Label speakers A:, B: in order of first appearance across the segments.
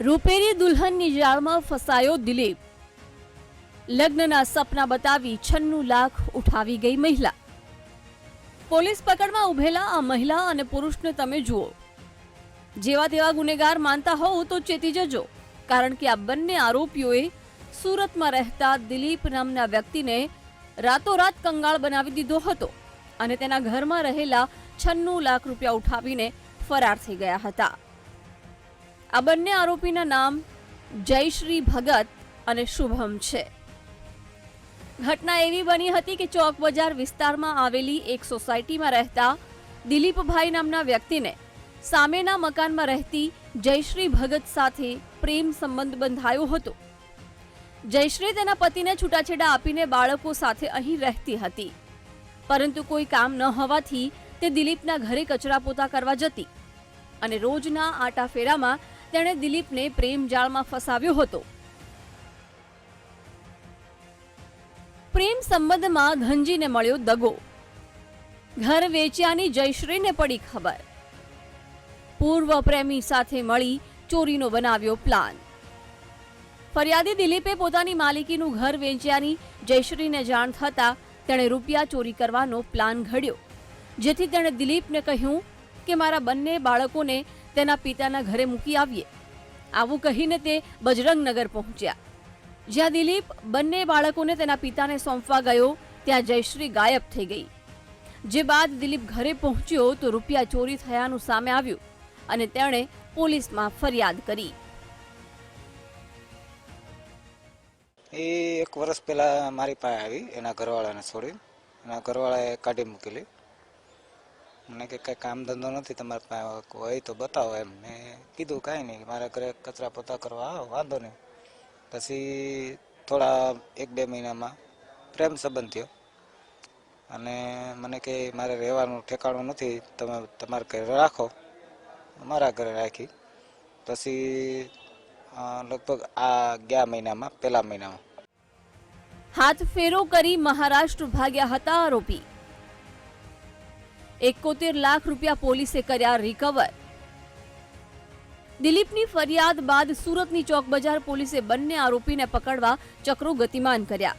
A: રૂપેરી દુલ્હનની જાળમાં ફસાયો દિલીપ. લગ્નના સપના બતાવી છન્નું લાખ ઉઠાવી ગઈ મહિલા. પોલીસ પકડમાં ઉભેલા આ મહિલા અને પુરુષને તમે જુઓ. જેવા તેવા ગુનેગાર માનતા હોવ તો ચેતી જજો, કારણ કે આ બંને આરોપીઓએ સુરતમાં રહેતા દિલીપ નામના વ્યક્તિને રાતોરાત કંગાળ બનાવી દીધો હતો અને તેના ઘરમાં રહેલા છન્નું લાખ રૂપિયા ઉઠાવીને ફરાર થઈ ગયા હતા. આ બંને આરોપીના નામ જયશ્રી ભગત અને શુભમ છે. ઘટના એવી બની હતી કે ચોક બજાર વિસ્તારમાં આવેલી એક સોસાયટીમાં રહેતા દિલીપભાઈ નામના વ્યક્તિને સામેના મકાનમાં રહેતી જયશ્રી ભગત સાથે પ્રેમ સંબંધ બંધાયો હતો. જયશ્રી તેના પતિને છૂટાછેડા આપીને બાળકો સાથે અહીં રહેતી હતી. પરંતુ કોઈ કામ ન હોવાથી તે દિલીપના ઘરે કચરા પોતા કરવા જતી અને રોજના આટા ફેરામાં તેણે દિલીપને પ્રેમ ફસાવ્યો હતો. પ્રેમ સંબંધમાં ધનજીને મળ્યો દગો. ઘર વેચ્યાની જયશ્રીને પડી ખબર. પૂર્વ પ્રેમી સાથે મળી ચોરીનો બનાવ્યો પ્લાન. ફરિયાદી દિલીપે પોતાની માલિકીનું ઘર વેચ્યાની જયશ્રીને જાણ થતાં તેણે રૂપિયા ચોરી કરવાનો પ્લાન ઘડ્યો, જેથી તેણે દિલીપને કહ્યું કે મારા બંને બાળકોને તેના પિતાના ઘરે મૂકી આવીએ. આવું કહીને તે બજરંગનગર પહોંચ્યા. જ્યાં દિલીપ બંને બાળકોને તેના પિતાને સોંપવા ગયો, ત્યાં જયશ્રી ગાયબ થઈ ગઈ. જે બાદ દિલીપ ઘરે પહોંચ્યો તો રૂપિયા ચોરી થયાનું સામે આવ્યું અને તેણે પોલીસમાં ફરિયાદ કરી.
B: એ એક વર્ષ પહેલાં મારી પાસે આવી, એના ઘરવાળાને છોડી. એના ઘરવાળાએ કાઢી મૂકેલી. મને કે કંઈ કામ ધંધો નથી, તમારા પાસે હોય તો બતાવો એમ. મેં કીધું કાંઈ નહીં, મારા ઘરે કચરા પોતા કરવા આવો, વાંધો નહીં. પછી થોડા એક બે મહિનામાં પ્રેમ સંબંધ થયો. અને મને કે મારે રહેવાનું ઠેકાણું નથી, તમે તમારા ઘરે રાખો. મારા ઘરે રાખી. પછી લગભગ આ ગયા મહિનામાં પહેલા મહિનામાં.
A: હાથ ફેરો કરી મહારાષ્ટ્ર ભાગ્યા હતા આરોપી. એકોતેર લાખ રૂપિયા પોલીસે કર્યા રિકવર દિલીપની ફરિયાદ બાદ સુરતની ચોક બજાર પોલીસે બંને આરોપીને પકડવા ચક્રો ગતિમાન કર્યા.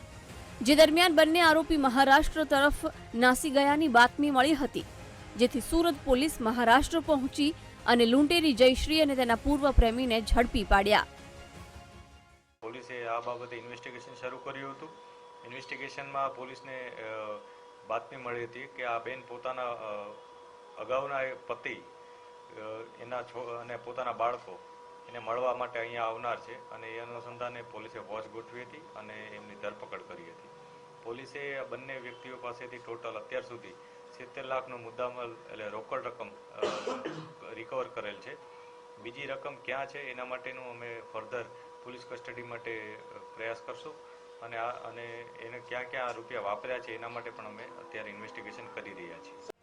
A: જે દરમિયાન બંને આરોપી મહારાષ્ટ્ર તરફ નાસી ગયાની બાતમી મળી હતી, જેથી સુરત પોલીસ મહારાષ્ટ્ર પહોંચી અને લૂંટેરી જયશ્રી અને તેના પૂર્વ પ્રેમીને ઝડપી પાડ્યા.
C: પોલીસે આ બાબતે ઇન્વેસ્ટિગેશન શરૂ કર્યું હતું. ઇન્વેસ્ટિગેશનમાં પોલીસને બાતમી મળી હતી કે આ બેન પોતાના અગાઉના પતિ એના અને પોતાના બાળકો એને મળવા માટે અહીંયા આવનાર છે અને એ અનુસંધાને પોલીસે વોચ ગોઠવી હતી અને એમની ધરપકડ કરી હતી. પોલીસે બંને વ્યક્તિઓ પાસેથી ટોટલ અત્યાર સુધી સિત્તેર લાખનો મુદ્દામાલ એટલે રોકડ રકમ રિકવર કરેલ છે. બીજી રકમ ક્યાં છે એના માટેનું અમે ફર્ધર પોલીસ કસ્ટડી માટે પ્રયાસ કરશું. અને આ અને એને ક્યાં ક્યાં આ રૂપિયા વાપર્યા છે, એના માટે પણ અમે અત્યારે ઇન્વેસ્ટિગેશન કરી રહ્યા છીએ.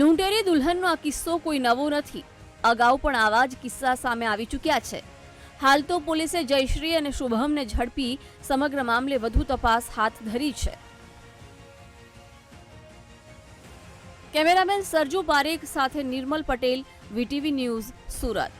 A: લુંટેરી દુલ્હનનો આ કિસ્સો કોઈ નવો નથી. અગાઉ પણ આવા જ કિસ્સા સામે આવી ચૂક્યા છે. હાલ તો પોલીસે જયશ્રી અને શુભમને ઝડપી સમગ્ર મામલે વધુ તપાસ હાથ ધરી છે. કેમેરામેન સરજુ પારેખ સાથે Nirmal Patel, V T V news Surat.